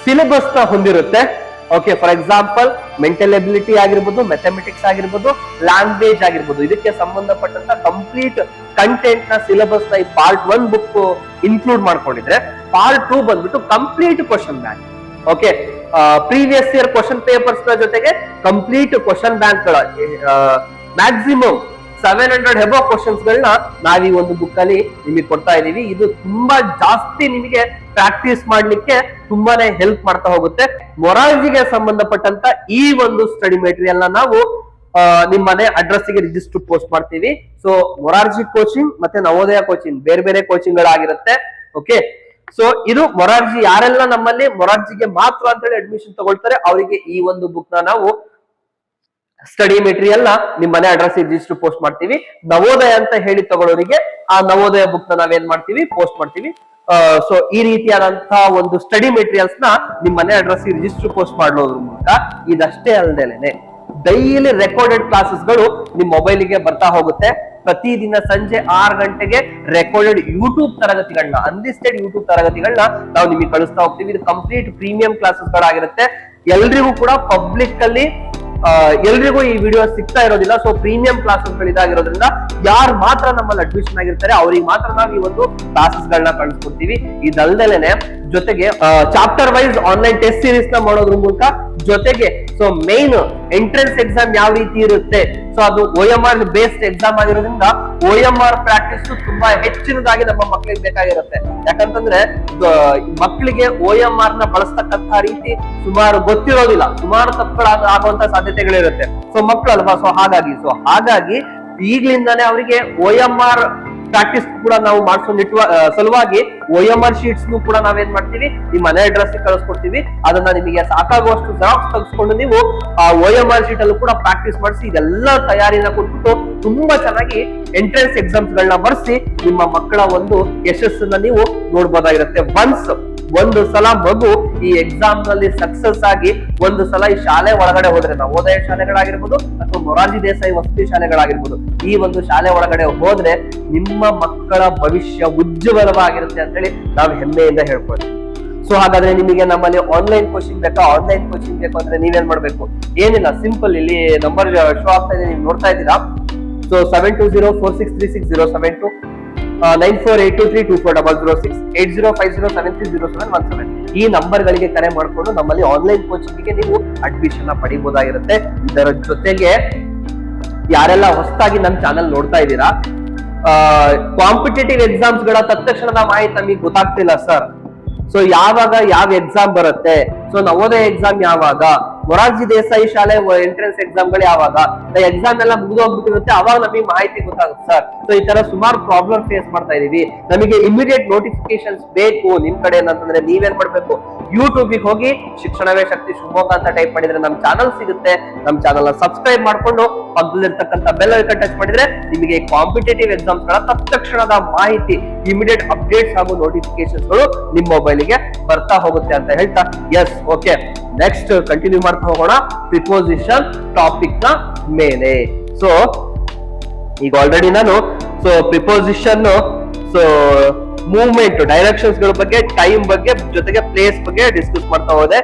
ಸಿಲೆಬಸ್ನ ಹೊಂದಿರುತ್ತೆ. Okay for example mental ability ಆಗಿರ್ಬೋದು ಮೆಥಮೆಟಿಕ್ಸ್ ಆಗಿರ್ಬೋದು ಲ್ಯಾಂಗ್ವೇಜ್ ಆಗಿರ್ಬೋದು. ಇದಕ್ಕೆ ಸಂಬಂಧಪಟ್ಟಂತ ಕಂಪ್ಲೀಟ್ ಕಂಟೆಂಟ್ನ ಸಿಲೆಬಸ್ನ ಈ ಪಾರ್ಟ್ ಒನ್ ಬುಕ್ ಇನ್ಕ್ಲೂಡ್ ಮಾಡ್ಕೊಂಡಿದ್ರೆ ಪಾರ್ಟ್ ಟೂ ಬಂದ್ಬಿಟ್ಟು complete question bank okay previous year question ಪೇಪರ್ಸ್ನ ಜೊತೆಗೆ complete question bank maximum seven hundred ಹೆಬೋ questions ಗಳನ್ನ ನಾವ್ ಒಂದು ಬುಕ್ ಅಲ್ಲಿ ನಿಮಗೆ ಕೊಡ್ತಾ ಇದೀವಿ ಇದು ತುಂಬಾ ಜಾಸ್ತಿ ನಿಮಗೆ ಪ್ರಾಕ್ಟೀಸ್ ಮಾಡ್ಲಿಕ್ಕೆ ತುಂಬಾನೇ ಹೆಲ್ಪ್ ಮಾಡ್ತಾ ಹೋಗುತ್ತೆ. ಮೊರಾಲಜಿಗೆ ಸಂಬಂಧಪಟ್ಟಂತ ಈ ಒಂದು ಸ್ಟಡಿ ಮೆಟೀರಿಯಲ್ನ ನಾವು ನಿಮ್ಮನೆ ನಿಮ್ಮ ಮನೆ ಅಡ್ರೆಸ್ಗೆ ರಿಜಿಸ್ಟರ್ ಪೋಸ್ಟ್ ಮಾಡ್ತೀವಿ. ಸೊ ಮೊರಾರ್ಜಿ ಕೋಚಿಂಗ್ ಮತ್ತೆ ನವೋದಯ ಕೋಚಿಂಗ್ ಬೇರೆ ಬೇರೆ ಕೋಚಿಂಗ್ ಗಳಾಗಿರುತ್ತೆ. ಓಕೆ ಸೊ ಇದು ಮೊರಾರ್ಜಿ ಯಾರೆಲ್ಲ ನಮ್ಮಲ್ಲಿ ಮೊರಾರ್ಜಿಗೆ ಮಾತ್ರ ಅಂತ ಹೇಳಿ ಅಡ್ಮಿಷನ್ ತಗೊಳ್ತಾರೆ, ಅವರಿಗೆ ಈ ಒಂದು ಬುಕ್ನ ನಾವು ಸ್ಟಡಿ ಮೆಟೀರಿಯಲ್ನ ನಿಮ್ ಮನೆ ಅಡ್ರೆಸ್ ರಿಜಿಸ್ಟರ್ ಪೋಸ್ಟ್ ಮಾಡ್ತೀವಿ. ನವೋದಯ ಅಂತ ಹೇಳಿ ತಗೊಳ್ಳೋರಿಗೆ ಆ ನವೋದಯ ಬುಕ್ನ ನಾವೇನ್ ಮಾಡ್ತೀವಿ? ಪೋಸ್ಟ್ ಮಾಡ್ತೀವಿ. ಸೊ ಈ ರೀತಿಯಾದಂತಹ ಒಂದು ಸ್ಟಡಿ ಮೆಟೀರಿಯಲ್ಸ್ನ ನಿಮ್ ಮನೆ ಅಡ್ರೆಸ್ ರಿಜಿಸ್ಟರ್ ಪೋಸ್ಟ್ ಮಾಡೋದ್ರ ಮೂಲಕ ಇದಷ್ಟೇ ಅಲ್ದೇನೆ ಡೈಲಿ ರೆಕಾರ್ಡೆಡ್ ಕ್ಲಾಸಸ್ಗಳು ನಿಮ್ ಮೊಬೈಲಿಗೆ ಬರ್ತಾ ಹೋಗುತ್ತೆ. ಪ್ರತಿದಿನ ಸಂಜೆ ಆರು ಗಂಟೆಗೆ ರೆಕಾರ್ಡೆಡ್ ಯೂಟ್ಯೂಬ್ ತರಗತಿಗಳನ್ನ ಅನ್ಲಿಸ್ಟೆಡ್ ಯೂಟ್ಯೂಬ್ ತರಗತಿಗಳನ್ನ ನಾವು ನಿಮಗೆ ಕಳಿಸ್ತಾ ಹೋಗ್ತೀವಿ. ಇದು ಕಂಪ್ಲೀಟ್ ಪ್ರೀಮಿಯಂ ಕ್ಲಾಸಸ್ ಗಳಾಗಿರುತ್ತೆ. ಎಲ್ರಿಗೂ ಕೂಡ ಪಬ್ಲಿಕ್ ಅಲ್ಲಿ ಎಲ್ರಿಗೂ ಈ ವಿಡಿಯೋ ಸಿಗ್ತಾ ಇರೋದಿಲ್ಲ. ಸೊ ಪ್ರೀಮಿಯಂ ಕ್ಲಾಸಸ್ ಇದಾಗಿರೋದ್ರಿಂದ ಯಾರು ಮಾತ್ರ ನಮ್ಮಲ್ಲಿ ಅಡ್ಮಿಷನ್ ಆಗಿರ್ತಾರೆ, ಅವ್ರಿಗೆ ಮಾತ್ರ ನಾವು ಈ ಒಂದು ಕ್ಲಾಸಸ್ ಗಳನ್ನ ಕಳಿಸ್ಕೊಡ್ತೀವಿ. ಇದಲ್ದಲೇನೆ ಜೊತೆಗೆ ಚಾಪ್ಟರ್ ವೈಸ್ ಆನ್ಲೈನ್ ಟೆಸ್ಟ್ ಸೀರೀಸ್ನ ಮಾಡೋದ್ರ ಮೂಲಕ ಜೊತೆಗೆ ಸೊ ಮೇನ್ ಎಂಟ್ರೆನ್ಸ್ ಎಕ್ಸಾಮ್ ಯಾವ ರೀತಿ ಇರುತ್ತೆ. ಸೊ ಅದು O M R based exam ಆಗಿರೋದ್ರಿಂದ ಓ ಎಂ ಆರ್ ಪ್ರಾಕ್ಟೀಸ್ ತುಂಬಾ ಹೆಚ್ಚಿನದಾಗಿ ನಮ್ಮ ಮಕ್ಕಳಿಗೆ ಬೇಕಾಗಿರುತ್ತೆ. ಯಾಕಂತಂದ್ರೆ ಮಕ್ಕಳಿಗೆ ಓ ಎಂ ಆರ್ನ ಬಳಸ್ತಕ್ಕಂತ ರೀತಿ ಸುಮಾರು ಗೊತ್ತಿರೋದಿಲ್ಲ. ಸುಮಾರು ತಪ್ಪುಗಳಾಗ ಆಗುವಂತ ಸಾಧ್ಯತೆಗಳಿರುತ್ತೆ. ಸೊ ಮಕ್ಕಳಲ್ವಾ ಸೊ ಹಾಗಾಗಿ ಸೊ ಹಾಗಾಗಿ ಈಗ್ಲಿಂದಾನೇ ಅವರಿಗೆ ಒ ಎಂ ಆರ್ ಪ್ರಾಕ್ಟೀಸ್ ಕೂಡ ನಾವು ಮಾಡಿಸೋ ನಿಟ್ಟುವ ಸಲುವಾಗಿ ಒ ಎಂ ಆರ್ ಶೀಟ್ಸ್ ಕೂಡ ನಾವೇನ್ ಮಾಡ್ತೀವಿ? ನಿಮ್ಮ ಮನೆ ಅಡ್ರೆಸ್ ಕಳಿಸ್ಕೊಡ್ತೀವಿ. ಅದನ್ನ ನಿಮಗೆ ಸಾಕಾಗುವಷ್ಟು ಜಾಬ್ಸ್ ತಗ್ಸ್ಕೊಂಡು ನೀವು ಆ ಒ ಎಂ ಆರ್ ಶೀಟ್ ಅಲ್ಲೂ ಕೂಡ ಪ್ರಾಕ್ಟೀಸ್ ಮಾಡಿಸಿ, ಇದೆಲ್ಲ ತಯಾರಿನ ಕೊಟ್ಬಿಟ್ಟು ತುಂಬಾ ಚೆನ್ನಾಗಿ ಎಂಟ್ರೆನ್ಸ್ ಎಕ್ಸಾಮ್ಸ್ ಗಳನ್ನ ಬರ್ಸಿ ನಿಮ್ಮ ಮಕ್ಕಳ ಒಂದು ಯಶಸ್ಸನ್ನ ನೀವು ನೋಡ್ಬೋದಾಗಿರುತ್ತೆ. ಒನ್ಸ್ ಒಂದು ಸಲ ಮಗು ಈ ಎಕ್ಸಾಮ್ನಲ್ಲಿ ಸಕ್ಸಸ್ ಆಗಿ ಒಂದು ಸಲ ಈ ಶಾಲೆ ಒಳಗಡೆ ಹೋದ್ರೆ ನವೋದಯ ಶಾಲೆಗಳಾಗಿರ್ಬೋದು ಅಥವಾ ಮೊರಾರ್ಜಿ ದೇಸಾಯಿ ವಸತಿ ಶಾಲೆಗಳಾಗಿರ್ಬೋದು, ಈ ಒಂದು ಶಾಲೆ ಒಳಗಡೆ ಹೋದ್ರೆ ನಿಮ್ಮ ಮಕ್ಕಳ ಭವಿಷ್ಯ ಉಜ್ವಲವಾಗಿರುತ್ತೆ ಅಂತ ಹೇಳಿ ನಾವು ಹೆಮ್ಮೆಯಿಂದ ಹೇಳ್ಕೊಳ್ತೀವಿ. ಸೊ ಹಾಗಾದ್ರೆ ನಿಮಗೆ ನಮ್ಮಲ್ಲಿ ಆನ್ಲೈನ್ ಕೋಚಿಂಗ್ ಬೇಕಾ? ಆನ್ಲೈನ್ ಕೋಚಿಂಗ್ ಬೇಕು ಅಂದ್ರೆ ನೀವೇನ್ ಮಾಡ್ಬೇಕು? ಏನಿಲ್ಲ ಸಿಂಪಲ್ ಇಲ್ಲಿ ನಂಬರ್ ಶೋ ಆಗ್ತಾ ಇದೆ, ನೀವು ನೋಡ್ತಾ ಇದ್ದೀರಾ? So seven two zero four six three six zero seven two nine four eight two three two four double zero six eight zero five zero seven three zero seven one ಈ number ಗಳಿಗೆ ಕರೆ ಮಾಡಿಕೊಂಡು ನಮ್ಮಲ್ಲಿ online coaching ನೀವು admission ಪಡಿಬಹುದಾಗಿರುತ್ತೆ ಇದರ ಜೊತೆಗೆ ಯಾರೆಲ್ಲ ಹೊಸದಾಗಿ ನಮ್ಮ ಚಾನಲ್ ನೋಡ್ತಾ ಇದ್ದೀರಾ ಕಾಂಪಿಟೇಟಿವ್ ಎಕ್ಸಾಮ್ಸ್ಗಳ ತತ್ಕ್ಷಣದ ಮಾಹಿತಿ ನಮಗೆ ಗೊತ್ತಾಗ್ತಿಲ್ಲ ಸರ್ ಸೊ ಯಾವಾಗ ಯಾವ ಎಕ್ಸಾಮ್ ಬರುತ್ತೆ? ಸೊ ನವೋದಯ ಎಕ್ಸಾಮ್ ಯಾವಾಗ? ಮೊರಾರ್ಜಿ ದೇಸಾಯಿ ಶಾಲೆ ಎಂಟ್ರೆನ್ಸ್ ಎಕ್ಸಾಮ್ಗಳು ಯಾವಾಗ? ಎಕ್ಸಾಮ್ ಎಲ್ಲ ಮುಗಿದೋಗ್ಬಿಟ್ಟಿರುತ್ತೆ, ಅವಾಗ ನಮಗೆ ಮಾಹಿತಿ ಗೊತ್ತಾಗುತ್ತೆ ಸರ್. ಸೊ ಈ ತರ ಸುಮಾರು ಪ್ರಾಬ್ಲಮ್ ಫೇಸ್ ಮಾಡ್ತಾ ಇದೀವಿ. ನಮಗೆ ಇಮಿಡಿಯೇಟ್ ನೋಟಿಫಿಕೇಶನ್ಸ್ ಬೇಕು ನಿಮ್ ಕಡೆ ಏನಂತಂದ್ರೆ ನೀವೇನ್ ಮಾಡ್ಬೇಕು? ಯೂಟ್ಯೂಬ್ ಹೋಗಿ ಶಿಕ್ಷಣವೇ ಶಕ್ತಿ ಶಿವಮೊಗ್ಗ ಅಂತ ಟೈಪ್ ಮಾಡಿದ್ರೆ ನಮ್ಮ ಚಾನಲ್ ಸಿಗುತ್ತೆ. ನಮ್ಮ ಚಾನಲ್ ಸಬ್ಸ್ಕ್ರೈಬ್ ಮಾಡ್ಕೊಂಡು ಪಕ್ಕದಲ್ಲಿರ್ತಕ್ಕಂಥ ಬೆಲ್ ಐಕನ್ ಟಚ್ ಮಾಡಿದ್ರೆ ನಿಮಗೆ ಕಾಂಪಿಟೇಟಿವ್ ಎಕ್ಸಾಮ್ಸ್ಗಳ ತತ್ಕ್ಷಣದ ಮಾಹಿತಿ ಇಮಿಡಿಯೇಟ್ ಅಪ್ಡೇಟ್ಸ್ ಹಾಗೂ ನೋಟಿಫಿಕೇಶನ್ಸ್ಗಳು ನಿಮ್ಮ ಮೊಬೈಲಿಗೆ ಬರ್ತಾ ಹೋಗುತ್ತೆ ಅಂತ ಹೇಳ್ತಾ. ಎಸ್ ಓಕೆ ನೆಕ್ಸ್ಟ್ ಕಂಟಿನ್ಯೂ ಮಾಡ್ತಾ ಹೋಗೋಣ. ಪ್ರಿಪೋಸಿಷನ್ ಟಾಪಿಕ್ನ ಮೇಲೆ. ಸೊ ಈಗ ಆಲ್ರೆಡಿ ನಾನು ಸೊ ಪ್ರಿಪೋಸಿಷನ್ ಸೊ ಮೂವ್ಮೆಂಟ್ ಡೈರೆಕ್ಷನ್ಸ್ಗಳ ಬಗ್ಗೆ ಟೈಮ್ ಬಗ್ಗೆ, ಜೊತೆಗೆ ಪ್ಲೇಸ್ ಬಗ್ಗೆ ಡಿಸ್ಕಸ್ ಮಾಡ್ತಾ ಹೋದೆ.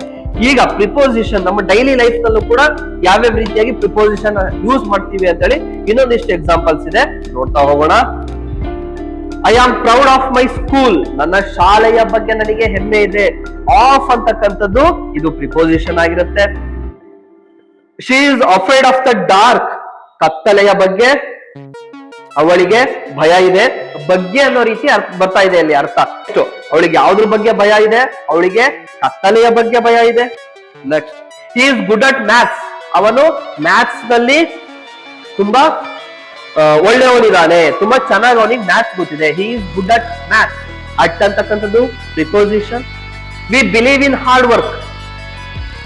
ಈಗ ಪ್ರಿಪೋಸಿಷನ್ ನಮ್ಮ ಡೈಲಿ ಲೈಫ್ ನಲ್ಲೂ ಕೂಡ ಯಾವ್ಯಾವ ರೀತಿಯಾಗಿ ಪ್ರಿಪೋಸಿಷನ್ ಯೂಸ್ ಮಾಡ್ತೀವಿ ಅಂತ ಹೇಳಿ ಇನ್ನೊಂದಿಷ್ಟು ಎಕ್ಸಾಂಪಲ್ಸ್ ಇದೆ. ನೋಡ್ತಾ ಹೋಗೋಣ. I am proud of my school ನನ್ನ ಶಾಲೆಯ ಬಗ್ಗೆ ನನಗೆ ಹೆಮ್ಮೆ ಇದೆ. ಆಫ್ ಅಂತಕ್ಕಂಥದ್ದು ಇದು ಪ್ರಿಪೋಸಿಷನ್ ಆಗಿರುತ್ತೆ. She is afraid of the dark ಕತ್ತಲೆಯ ಬಗ್ಗೆ ಅವಳಿಗೆ ಭಯ ಇದೆ. ಬಗ್ಗೆ ಅನ್ನೋ ರೀತಿ ಬರ್ತಾ ಇದೆ ಅಲ್ಲಿ ಅರ್ಥ. ಎಷ್ಟು ಅವಳಿಗೆ ಯಾವ್ದ್ರ ಬಗ್ಗೆ ಭಯ ಇದೆ? ಅವಳಿಗೆ ಕತ್ತಲೆಯ ಬಗ್ಗೆ ಭಯ ಇದೆ. Next he is good at maths ಅವನು ಮ್ಯಾಥ್ಸ್ನಲ್ಲಿ ತುಂಬಾ ಒಳ್ಳೆಯವನಿದ್ದಾನೆ. ತುಂಬಾ ಚೆನ್ನಾಗಿ ಅವನಿಗೆ ಮ್ಯಾಥ್ಸ್ ಗೊತ್ತಿದೆ. He is good at maths at ಅಂತಕ್ಕಂಥದ್ದು preposition we believe in hard work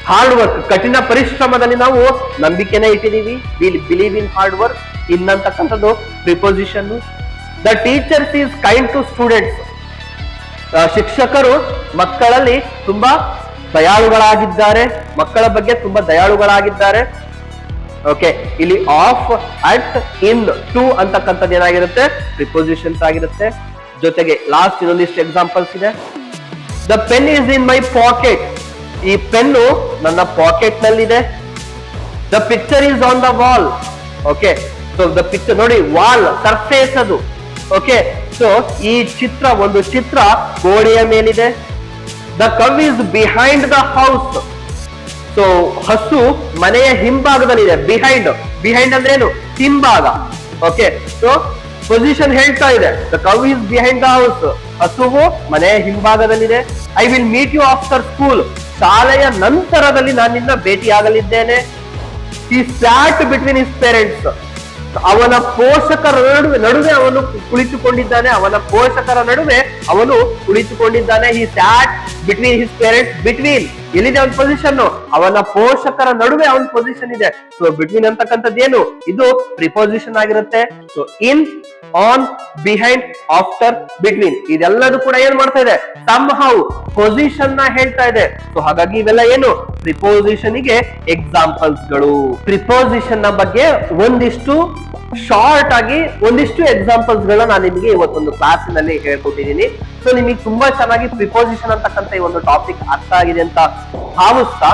hard work ಕಠಿಣ ಪರಿಶ್ರಮದಲ್ಲಿ ನಾವು ನಂಬಿಕೆನ ಇಟ್ಟಿದೀವಿ will believe in hard work ಇನ್ನಂತಕ್ಕಂಥದ್ದು preposition the teachers is kind to students ಶಿಕ್ಷಕರು ಮಕ್ಕಳಲ್ಲಿ ತುಂಬಾ ದಯಾಳುಗಳಾಗಿದ್ದಾರೆ. ಮಕ್ಕಳ ಬಗ್ಗೆ ತುಂಬಾ ದಯಾಳುಗಳಾಗಿದ್ದಾರೆ. ಓಕೆ ಇಲ್ಲಿ ಆಫ್ ಅಟ್ ಇನ್ ಟು ಅಂತಕ್ಕಂಥದ್ದು ಏನಾಗಿರುತ್ತೆ? ಪ್ರಿಪೊಸಿಷನ್ಸ್ ಆಗಿರುತ್ತೆ. ಜೊತೆಗೆ ಲಾಸ್ಟ್ ಇನ್ನೊಂದಿಷ್ಟು ಎಕ್ಸಾಂಪಲ್ಸ್ ಇದೆ. The pen is in my pocket ಈ ಪೆನ್ನು ನನ್ನ ಪಾಕೆಟ್ ನಲ್ಲಿದೆ the picture is on the wall okay so the picture ನೋಡಿ ವಾಲ್ ಸರ್ಫೇಸ್ ಅದು. ಓಕೆ ಸೊ ಈ ಚಿತ್ರ, ಒಂದು ಚಿತ್ರ ಗೋಡೆಯ ಮೇಲಿದೆ. The cow is behind the house so ಹಸು ಮನೆಯ ಹಿಂಭಾಗದಲ್ಲಿದೆ. ಬಿಹೈಂಡ್ ಬಿಹೈಂಡ್ ಅಂದ್ರೆ ಏನು? ಹಿಂಭಾಗ. ಓಕೆ ಸೊ ಪೊಸಿಷನ್ ಹೇಳ್ತಾ ಇದೆ. The cow is behind the house ಹಸುವು ಮನೆಯ ಹಿಂಭಾಗದಲ್ಲಿದೆ. I will meet you after school ಶಾಲೆಯ ನಂತರದಲ್ಲಿ ನಾನು ನಿನ್ನ ಭೇಟಿಯಾಗಲಿದ್ದೇನೆ. ಈ ಸ್ಯಾಟ್ ಬಿಟ್ವೀನ್ ಇಸ್ ಪೇರೆಂಟ್ಸ್ ಅವನ ಪೋಷಕರ ನಡುವೆ ನಡುವೆ ಅವನು ಕುಳಿತುಕೊಂಡಿದ್ದಾನೆ. ಅವನ ಪೋಷಕರ ನಡುವೆ ಅವನು ಕುಳಿತುಕೊಂಡಿದ್ದಾನೆ. He sat between his parents between ಎಲ್ಲಿದೆ ಅವನ ಪೊಸಿಷನ್ ಅವನ ಪೋಷಕರ ನಡುವೆ ಅವನ ಪೊಸಿಷನ್ ಇದೆ. ಸೊ ಬಿಟ್ವೀನ್ ಅಂತಕ್ಕಂಥದ್ದು ಏನು? ಇದು ಪ್ರಿಪೋಸಿಷನ್ ಆಗಿರುತ್ತೆ. So in on behind after between ಇದೆಲ್ಲದೂ ಕೂಡ ಏನ್ ಮಾಡ್ತಾ ಇದೆ? ಸಮ್ ಹೌ ಪೊಸಿಷನ್ನ ಹೇಳ್ತಾ ಇದೆ. ಸೊ ಹಾಗಾಗಿ ಇವೆಲ್ಲ ಏನು? ಪ್ರಿಪೋಸಿಷನ್ಗೆ ಎಕ್ಸಾಂಪಲ್ಸ್ಗಳು. ಪ್ರಿಪೋಸಿಷನ್ನ ಬಗ್ಗೆ ಒಂದಿಷ್ಟು ಶಾರ್ಟ್ ಆಗಿ ಒಂದಿಷ್ಟು ಎಕ್ಸಾಂಪಲ್ಸ್ ಗಳನ್ನ ನಾನು ನಿಮಗೆ ಇವತ್ತೊಂದು ಕ್ಲಾಸಿನಲ್ಲಿ ಹೇಳ್ಕೊಟ್ಟಿದ್ದೀನಿ. ಸೊ ನಿಮಗೆ ತುಂಬಾ ಚೆನ್ನಾಗಿ ಪ್ರಿಪೋಸಿಷನ್ ಅಂತಕ್ಕಂಥ ಈ ಒಂದು ಟಾಪಿಕ್ ಅರ್ಥ ಆಗಿದೆ ಅಂತ ಭಾವಿಸ್ತಾ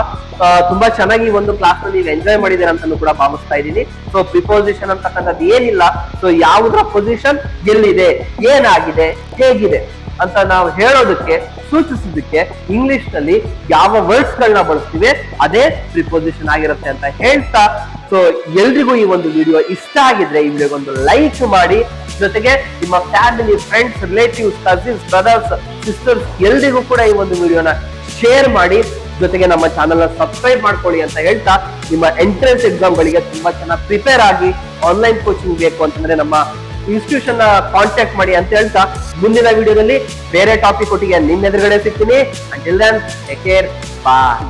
ತುಂಬಾ ಚೆನ್ನಾಗಿ ಒಂದು ಕ್ಲಾಸ್ನಲ್ಲಿ ನೀವು ಎಂಜಾಯ್ ಮಾಡಿದ್ದೀರ ಅಂತಾನು ಕೂಡ ಭಾವಿಸ್ತಾ ಇದ್ದೀನಿ. ಸೊ ಪ್ರಿಪೋಸಿಷನ್ ಅಂತಕ್ಕಂಥದ್ದು ಏನಿಲ್ಲ. ಸೊ ಯಾವುದರ ಪೊಸಿಷನ್ ಎಲ್ಲಿದೆ, ಏನಾಗಿದೆ, ಹೇಗಿದೆ ಅಂತ ನಾವು ಹೇಳೋದಕ್ಕೆ, ಸೂಚಿಸೋದಕ್ಕೆ ಇಂಗ್ಲಿಷ್ನಲ್ಲಿ ಯಾವ ವರ್ಡ್ಸ್ ಗಳನ್ನ ಬಳಸ್ತೀವಿ, ಅದೇ ಪ್ರಿಪೋಸಿಷನ್ ಆಗಿರುತ್ತೆ ಅಂತ ಹೇಳ್ತಾ ಸೊ ಎಲ್ರಿಗೂ ಈ ಒಂದು ವಿಡಿಯೋ ಇಷ್ಟ ಆಗಿದ್ರೆ ಈ ವಿಡಿಯೋಗೆ ಒಂದು ಲೈಕ್ ಮಾಡಿ. ಜೊತೆಗೆ ನಿಮ್ಮ family friends relatives cousins brothers sisters ಎಲ್ರಿಗೂ ಕೂಡ ಈ ಒಂದು ವಿಡಿಯೋನ ಶೇರ್ ಮಾಡಿ, ಜೊತೆಗೆ ನಮ್ಮ ಚಾನೆಲ್ನ ಸಬ್ಸ್ಕ್ರೈಬ್ ಮಾಡ್ಕೊಳ್ಳಿ ಅಂತ ಹೇಳ್ತಾ ನಿಮ್ಮ ಎಂಟ್ರೆನ್ಸ್ ಎಕ್ಸಾಮ್ ಗಳಿಗೆ ತುಂಬಾ ಚೆನ್ನಾಗಿ ಪ್ರಿಪೇರ್ ಆಗಿ ಆನ್ಲೈನ್ ಕೋಚಿಂಗ್ ಬೇಕು ಅಂತಂದ್ರೆ ನಮ್ಮ ಇನ್ಸ್ಟಿಟ್ಯೂಷನ್ನ ಕಾಂಟ್ಯಾಕ್ಟ್ ಮಾಡಿ ಅಂತ ಹೇಳ್ತಾ ಮುಂದಿನ ವಿಡಿಯೋದಲ್ಲಿ ಬೇರೆ ಟಾಪಿಕ್ ಒಟ್ಟಿಗೆ ನಿನ್ನೆದುರುಗಡೆ ಸಿಗ್ತೀನಿ. Until then take care bye